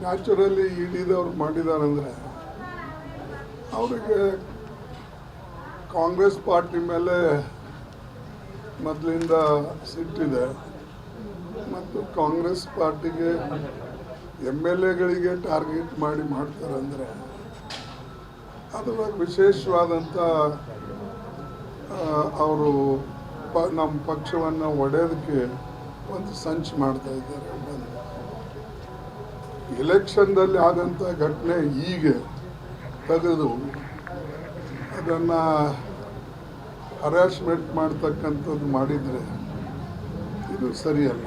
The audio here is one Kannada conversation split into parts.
ನ್ಯಾಚುರಲಿ ಇಡಿದವ್ರು ಮಾಡಿದಾರಂದರೆ, ಅವರಿಗೆ ಕಾಂಗ್ರೆಸ್ ಪಾರ್ಟಿ ಮೇಲೆ ಮೊದಲಿಂದ ಸಿಟ್ಟಿದೆ. ಮತ್ತು ಕಾಂಗ್ರೆಸ್ ಪಾರ್ಟಿಗೆ ಎಂ ಎಲ್ ಎಗಳಿಗೆ ಟಾರ್ಗೆಟ್ ಮಾಡಿ ಮಾಡ್ತಾರಂದರೆ ಅದರ ವಿಶೇಷವಾದಂಥ ಅವರು ಪ, ನಮ್ಮ ಪಕ್ಷವನ್ನು ಒಡೆಯೋದಕ್ಕೆ ಒಂದು ಸಂಚು ಮಾಡ್ತಾ ಇದ್ದಾರೆ. ಒಂದು ಎಲೆಕ್ಷನ್ದಲ್ಲಿ ಆದಂಥ ಘಟನೆ ಈಗ ತೆಗೆದು ಅದನ್ನು ಹರಾಸ್ಮೆಂಟ್ ಮಾಡ್ತಕ್ಕಂಥದ್ದು ಮಾಡಿದರೆ ಇದು ಸರಿಯಲ್ಲ.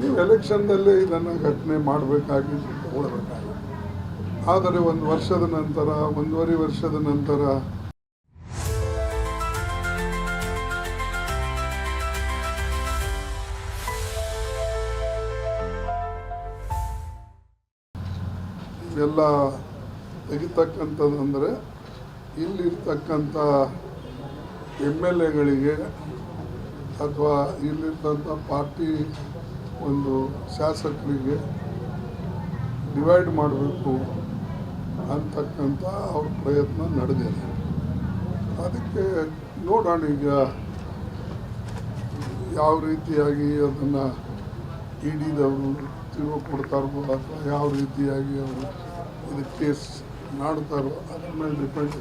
ನೀವು ಎಲೆಕ್ಷನ್ದಲ್ಲೇ ಇದನ್ನು ಘಟನೆ ಮಾಡಬೇಕಾಗಿದ್ದು ತಗೊಳ್ಬೇಕಾಗಿತ್ತು. ಆದರೆ ಒಂದು ವರ್ಷದ ನಂತರ, ಒಂದೂವರೆ ವರ್ಷದ ನಂತರ ಇವೆಲ್ಲ ತೆಗಿತಕ್ಕಂಥದ್ದಂದರೆ ಇಲ್ಲಿರ್ತಕ್ಕಂಥ ಎಂ ಎಲ್ ಎಗಳಿಗೆ ಅಥವಾ ಇಲ್ಲಿರ್ತಕ್ಕಂಥ ಪಾರ್ಟಿ ಒಂದು ಶಾಸಕರಿಗೆ ಡಿವೈಡ್ ಮಾಡಬೇಕು ಅಂತಕ್ಕಂಥ ಅವ್ರ ಪ್ರಯತ್ನ ನಡೆದಿದೆ. ಅದಕ್ಕೆ ನೋಡೋಣ ಈಗ ಯಾವ ರೀತಿಯಾಗಿ ಅದನ್ನು ಇಡಿದವರು ತಿರುವು ಕೊಡ್ತಾರೋ ಅಥವಾ ಯಾವ ರೀತಿಯಾಗಿ ಅವರು ಇದು ಕೇಸ್ ಮಾಡ್ತಾರೋ ಅದ್ರ ಮೇಲೆ ಡಿಪೆಂಡ್